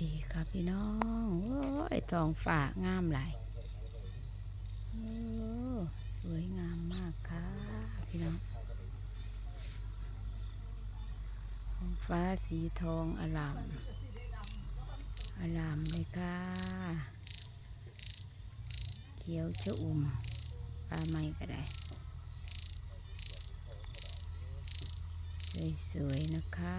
ดีค่ะพี่น้อง โอ้ยทองฟ้างามหลายโอ้สวยงามมากค่ะพี่น้องทองฟ้าสีทองอลามอลามเลยค่ะ เขียวจะอุ่มปลาไม้ก็ได้ สวยๆนะคะ